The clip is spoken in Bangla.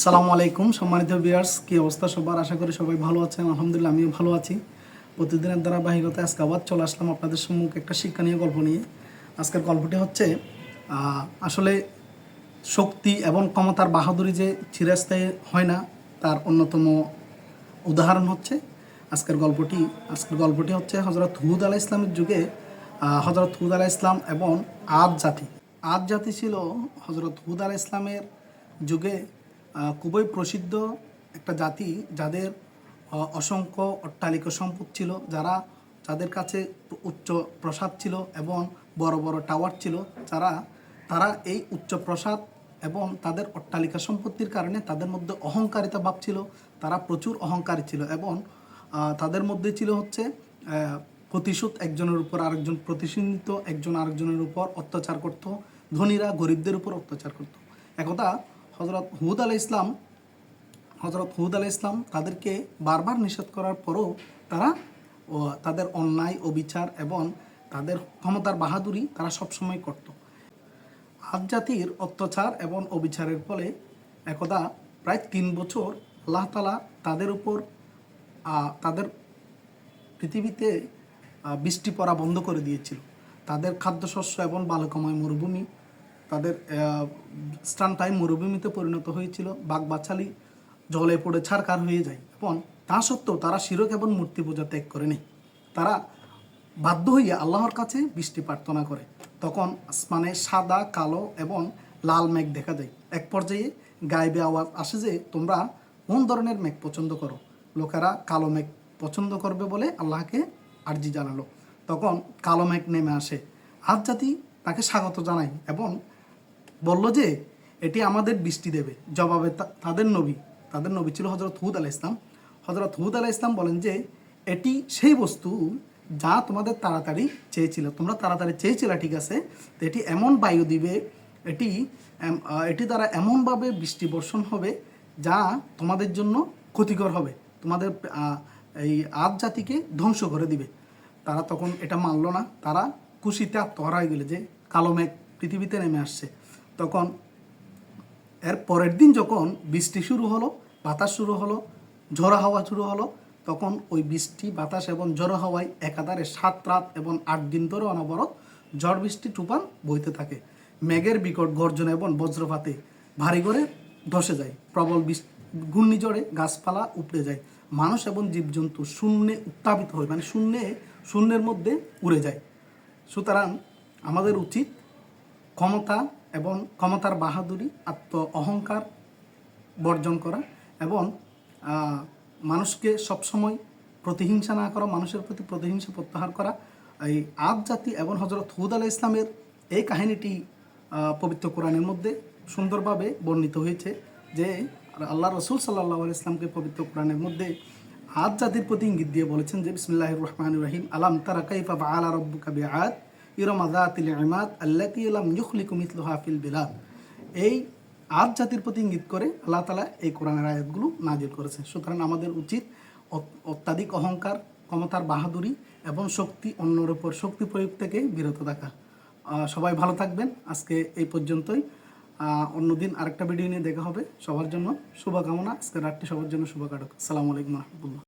সালামু আলাইকুম, সম্মানিত বিয়ার্স কি অবস্থা সবার? আশা করি সবাই ভালো আছেন, আলহামদুলিল্লাহ আমিও ভালো আছি। প্রতিদিনের ধারাবাহিকতায় আজকে আবার চলে আসলাম আপনাদের সম্মুখে একটা শিক্ষা নিয়ে গল্প নিয়ে। আজকের গল্পটি হচ্ছে আসলে শক্তি এবং ক্ষমতার বাহাদুরি যে চিরস্থায়ী হয় না, তার অন্যতম উদাহরণ হচ্ছে, আজকের গল্পটি আজকের গল্পটি হচ্ছে হজরত হুদ আলাহ ইসলামের যুগে হজরত হুদ আলাহ ইসলাম এবং আদ জাতি। আদ জাতি ছিল হজরত হুদ আলাহ ইসলামের যুগে খুবই প্রসিদ্ধ একটা জাতি যাদের অসংখ্য অট্টালিকা সম্পদ ছিল, যারা যাদের কাছে উচ্চ প্রসাদ ছিল এবং বড় বড় টাওয়ার ছিল যারা তারা এই উচ্চ প্রসাদ এবং তাদের অট্টালিকা সম্পত্তির কারণে তাদের মধ্যে অহংকারিতা ভাব ছিল, তারা প্রচুর অহংকারী ছিল এবং তাদের মধ্যে ছিল হচ্ছে প্রতিশোধ, একজনের উপর আরেকজন প্রতিষ্ঠিত একজন আরেকজনের উপর অত্যাচার করত, ধনীরা গরিবদের উপর অত্যাচার করত। একদা হজরত হুদ আলাহ ইসলাম হজরত হুদ আলাহ ইসলাম তাদেরকে বারবার নিষেধ করার পরও তারা তাদের অন্যায়, অবিচার এবং তাদের ক্ষমতার বাহাদুরি তারা সবসময় করত। আজ জাতির অত্যাচার এবং অবিচারের ফলে একদা প্রায় তিন বছর আল্লাহ তালা তাদের উপর তাদের পৃথিবীতে বৃষ্টি পড়া বন্ধ করে দিয়েছিল। তাদের খাদ্যশস্য এবং বালকময় মরুভূমি তাদের স্থানটাই মরুভূমিতে পরিণত হয়েছিল বাঘবাছালি জলে পড়ে ছারকার হয়ে যায়। এবং তা সত্ত্বেও তারা শিরক এবং মূর্তি পূজা ত্যাগ করেনি তারা বাধ্য হইয়া আল্লাহর কাছে বৃষ্টি প্রার্থনা করে। তখন আসমানে সাদা, কালো এবং লাল মেঘ দেখা যায়। এক পর্যায়ে গায়েবে আওয়াজ আসে যে, তোমরা কোন ধরনের মেঘ পছন্দ করো? লোকেরা, কালো মেঘ পছন্দ করবে বলে আল্লাহকে আর্জি জানালো। তখন কালো মেঘ নেমে আসে। আজ জাতি তাকে স্বাগত জানায় এবং বলল যে, এটি আমাদের বৃষ্টি দেবে। জবাবে তাদের নবী তাদের নবী ছিল হজরত হুদ আলাহ ইসলাম হজরত হুদ আলাহ ইসলাম বলেন যে, এটি সেই বস্তু যা তোমাদের তাড়াতাড়ি চেয়েছিল। তোমরা তাড়াতাড়ি চেয়েছিলে, ঠিক আছে, তো এটি এমন বায়ু দিবে, এটি এটি দ্বারা এমনভাবে বৃষ্টি বর্ষণ হবে যা তোমাদের জন্য ক্ষতিকর হবে। তোমাদের এই আদ জাতিকে ধ্বংস করে দিবে। তারা তখন এটা মানলো না। তারা খুশিতে আত্মহারা হয়ে গেলে যে, কালো মেঘ পৃথিবীতে নেমে আসছে। তখন এর পরের দিন যখন বৃষ্টি শুরু হলো, বাতাস শুরু হলো, ঝড়ো হাওয়া শুরু হলো, তখন ওই বৃষ্টি, বাতাস এবং ঝড়ো হাওয়ায় একাধারে সাত রাত এবং আট দিন ধরে অনবরত ঝড় বৃষ্টি, তুফান বইতে থাকে। মেঘের বিকট গর্জন এবং বজ্রপাতে ভারী করে ধসে যায়। প্রবল ঘূর্ণিঝড়ে গাছপালা উপড়ে যায়। মানুষ এবং জীবজন্তু শূন্যে উত্তাপিত হয় মানে শূন্যে, শূন্যের মধ্যে উড়ে যায়। সুতরাং আমাদের উচিত ক্ষমতা এবং ক্ষমতার বাহাদুরি, আত্ম অহংকার বর্জন করা এবং মানুষকে সবসময় প্রতিহিংসা না করা, মানুষের প্রতি প্রতিহিংসা প্রত্যাহার করা। এই আদ জাতি এবং হজরত হুদ আলাহ ইসলামের এই কাহিনীটি পবিত্র কোরআনের মধ্যে সুন্দরভাবে বর্ণিত হয়েছে যে, আল্লাহ রসুল সাল্লাহ ইসলামকে পবিত্র কোরআনের মধ্যে আদ জাতির প্রতি ইঙ্গিত দিয়ে বলেছেন যে বিসমিল্লাহ রহমান রহিম, আলাম তারা কাইফা বা আলা রব্বুকা বিআদ। ইরমা যাতিল ইমাদ আল্লাতি লাম ইউখলিকু মিথলুহা ফিল বিলাদ। এই আদ জাতির প্রতি ইঙ্গিত করে আল্লাহ তালা এই কোরআনের আয়াতগুলো নাজিল করেছে সুতরাং আমাদের উচিত অত্যাধিক অহংকার, ক্ষমতার বাহাদুরি এবং শক্তি অন্যের উপর শক্তি প্রয়োগ থেকে বিরত থাকা। সবাই ভালো থাকবেন। আজকে এই পর্যন্তই। অন্যদিন আরেকটা ভিডিও নিয়ে দেখা হবে। সবার জন্য শুভকামনা। আজকে রাতটি সবার জন্য শুভ কাটক আসসালামু আলাইকুম রহমতুল্লাহ।